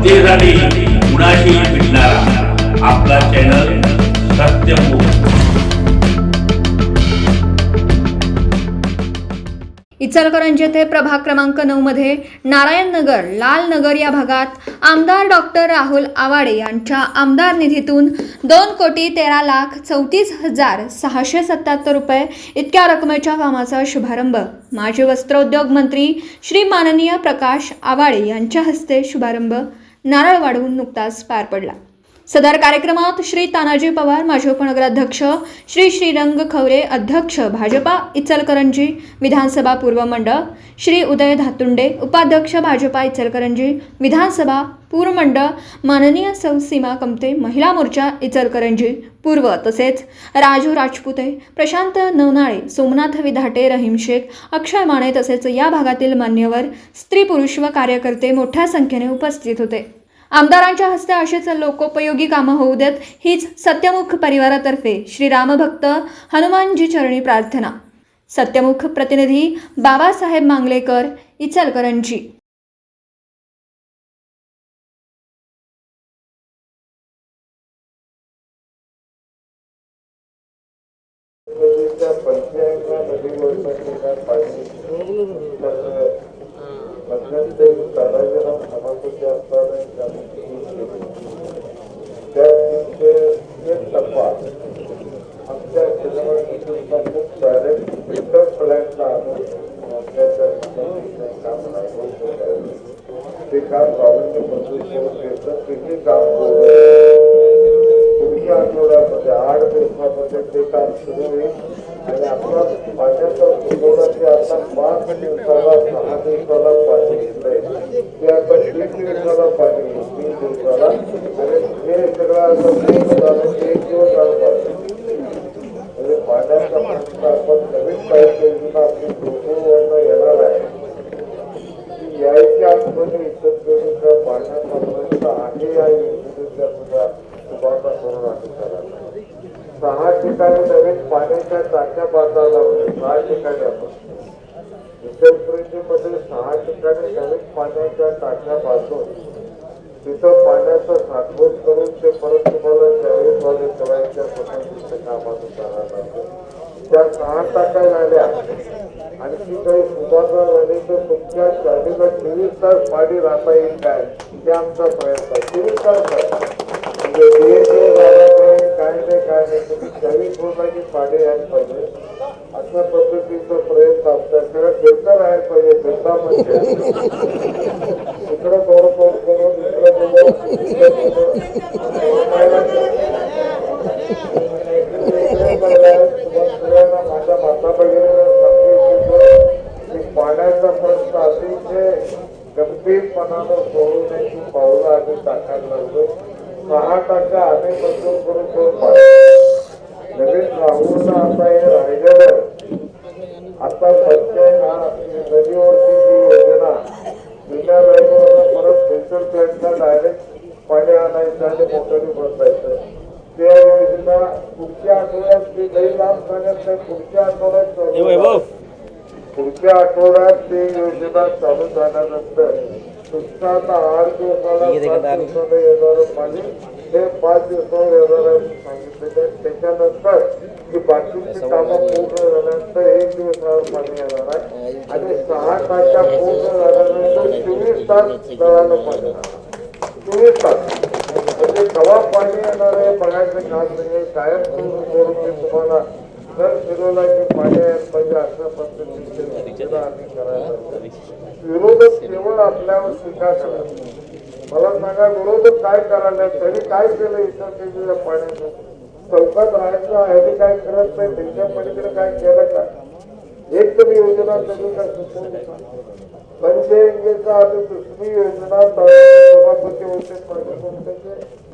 जनतेसाठी कुणाशी भेटणारा आपला चॅनल सत्यमुख इचलकरंजी येथे प्रभाग क्रमांक नऊ मध्ये नारायण नगर लाल नगर या भागात आमदार डॉक्टर राहुल आवाडे यांच्या आमदार निधीतून दोन कोटी तेरा लाख चौतीस हजार सहाशे सत्याहत्तर रुपये इतक्या रकमेच्या कामाचा शुभारंभ माजी वस्त्रोद्योग मंत्री श्री माननीय प्रकाश आवाडे यांच्या हस्ते शुभारंभ नारळ वाढवून नुकताच पार पडला. सदर कार्यक्रमात श्री तानाजी पवार माजी उपनगराध्यक्ष श्री श्रीरंग खवरे अध्यक्ष भाजपा इचलकरंजी विधानसभा पूर्व मंडळ श्री उदय धातुंडे उपाध्यक्ष भाजपा इचलकरंजी विधानसभा पूर्व मंडळ माननीय सौ सीमा कमते महिला मोर्चा इचलकरंजी पूर्व तसेच राजू राजपुते प्रशांत नवनाळे सोमनाथ विधाटे रहीम शेख अक्षय माने तसेच या भागातील मान्यवर स्त्री पुरुष व कार्यकर्ते मोठ्या संख्येने उपस्थित होते. आमदारांच्या हस्ते अशीच लोकोपयोगी कामं होऊ देत हीच सत्यमुख परिवारातर्फे श्रीरामभक्त हनुमानजी चरणी प्रार्थना. सत्यमुख प्रतिनिधी बाबासाहेब मांगलेकर इचलकरंजी. ते काम बाबांनी मंजूर काम पुढच्या आठवड्यामध्ये आठ दिवसामध्ये ते काम सुरू होईल आणि आपला पाण्याचा तुटवडा आता पाच दिवसाला सहा दिवसाला पाणी घेतलंय ते आता तीन दिवसाला पाणी तीन दिवसाला आणि हे सगळं आता तीन झालं की एक दिवस आड पाणी म्हणजे पाण्याचा प्रश्न आपण नवीन पाईप आपली कोकणवरनं येणार आहे ती यायच्या आतमध्ये इतर पाण्याचा प्रश्न आहे या योजनेच्या सुद्धा सुभाषा करून अधिकाराला सहा ठिकाणी नवीन पाण्याच्या टाक्या बांधायला लावल्या सहा ठिकाणी आपण इचलकरंजीमध्ये सहा ठिकाणी नवीन पाण्याच्या टाक्या बांधून तिथं पाण्याचं साठवण करून ते परत तुम्हाला चाळीसवाले करायच्या पद्धतीचे कामाचं करायला लागतं त्या सहा टाका झाल्या. आणि ती काही सुधारणा झाली तर तुमच्या शाळेला चोवीस तास पाणी राहता येईल काय? ते आमचा प्रयत्न आहे. चोवीस तास म्हणजे काय नाही काय नाही तुम्ही चोवीस वर्षाची पाणी यायला पाहिजे. अशा पद्धतीचा प्रयत्न आमच्याकडे सगळं राहायला पाहिजे फिल्टर म्हणजे. इकडं थोडं थोडं पाण्याचा प्रश्न अतिशय गंभीरपणानं सोडवण्याची पावलं आम्ही टाकायला लागलो सहा टक्का आम्ही मंजूर करून करून पाहिजे नवीन राहुलला आणायचं आणि मोटरी बसायचं त्या योजना पुढच्या आठवड्यात ती लई लांब सांगत नाही पुढच्या आठवड्यात. पुढच्या आठवड्यात ती योजना चालू झाल्यानंतर आता आठ दिवसाला सात दिवसाला येणारं पाणी हे पाच दिवसावर येणार आहे म्हणून सांगितलेलं आहे. त्याच्यानंतर की बाकीची कामं पूर्ण झाल्यानंतर एक दिवसावर पाणी येणार आहे. आणि सहा टाक्या पूर्ण झाल्यानंतर चोवीस तास नळाला पाणी चोवीस तास. म्हणजे कवा पाणी येणार आहे बघायचं काम म्हणजे नाही कायम करून मी तुम्हाला जर फिरवला की पाणी पाहिजे म्हणजे अशा पद्धतीचे आम्ही करायला विरोधक केवळ आपल्यावर टीका मला सांगा विरोधक काय करायला त्यांनी काय केलं इतर पाण्याचं? चौकात राहायचं ह्याने काय करत नाही? त्यांच्या पलीकडे काय केलं का? एक तरी योजना त्यांनी काय सुचवली का? पंचयंगेचा दुसरी योजना सभापती होते